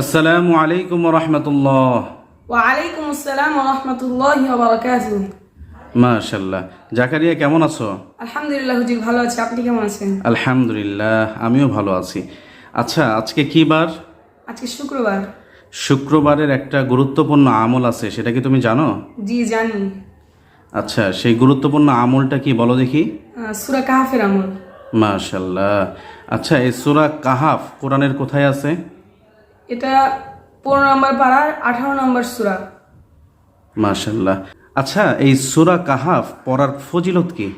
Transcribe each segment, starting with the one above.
আসসালামু আলাইকুম রহমতুল্লাহ। ওয়ালাইকুম আসসালাম রহমতুল্লাহ বারাকাতুহ। মাশাল্লাহ জাকারিয়া কেমন আছো? আলহামদুলিল্লাহ হুজুর ভালো আছি। আপনি কেমন আছেন? আলহামদুলিল্লাহ আমিও ভালো আছি। আচ্ছা আজকে কি বার? আজকে শুক্রবার। শুক্রবারের একটা গুরুত্বপূর্ণ আমল আছে সেটা কি তুমি জানো? জি জানি। আচ্ছা সেই গুরুত্বপূর্ণ আমলটা কি বলো দেখি। সূরা কাহাফের আমল। মাশাল্লাহ আচ্ছা এই সুরা কাহাফ কোরআনের কোথায় আছে? এটা পনেরো নম্বর পাড়ার আঠারো নম্বর সুরা। মাশাল্লাহ আচ্ছা এই সুরা কাহাফ পড়ার ফজিলত কি?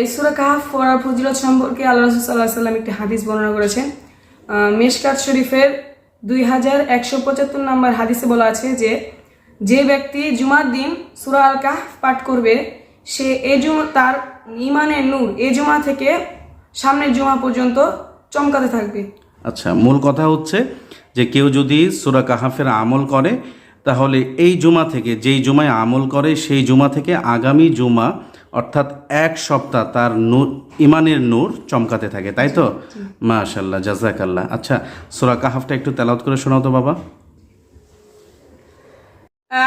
এই সুরা কাহাফ পড়ার ফজিলত সম্পর্কে আল্লাহ রসুল সাল্লাহ সাল্লাম একটি হাদিস বর্ণনা করেছেন। মেশকাত শরীফের দুই হাজার একশো পঁচাত্তর নম্বর হাদিসে বলা আছে যে যে ব্যক্তি জুমার দিন সুরা আল কাহফ পাঠ করবে সে এ জুমা তার ইমানের নূর এ জুমা থেকে সামনের জুমা পর্যন্ত চমকাতে থাকবে। আচ্ছা মূল কথা হচ্ছে যে কেউ যদি সুরা কাহাফের আমল করে তাহলে এই জুমা থেকে যেই জুমায় আমল করে সেই জুমা থেকে আগামী জুমা অর্থাৎ এক সপ্তাহ তার নূর ইমানের নূর চমকাতে থাকে তাই তো মাশাল্লাহ জাজাকাল্লাহ আচ্ছা সুরা কাহাফটা একটু তেলাওত করে শোনাও তো বাবা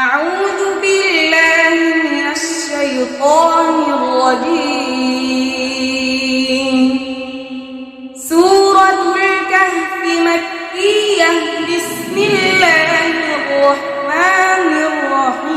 أعوذ بالله من الشيطان الرجيم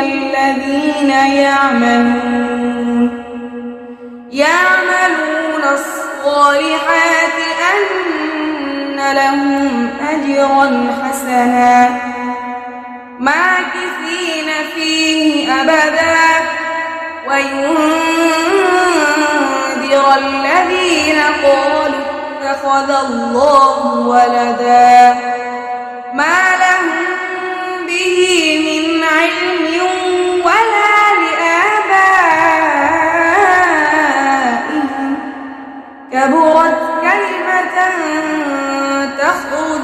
الذين يعملون يعملون الصالحات أن لهم أجرا حسنا ماكثين فيه أبدا وينذر الذين قالوا اتخذ الله ولدا ما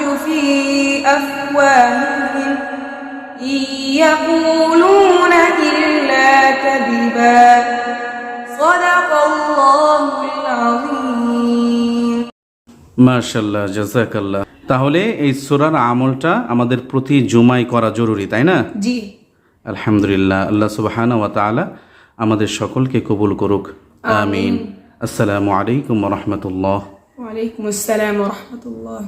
تخرج في أفواههم إن يقولون إلا كذبا صدق الله العظيم মাশাল্লাহ জাজাকাল্লাহ তাহলে এই সুরার আমলটা আমাদের প্রতি জুমাই করা জরুরি তাই না জি আলহামদুলিল্লাহ আল্লাহ সুবহান ওয়া তাআলা আমাদের সকলকে কবুল করুক আমিন আসসালামু আলাইকুম রহমতুল্লাহ ওয়ালাইকুম আসসালাম রহমতুল্লাহ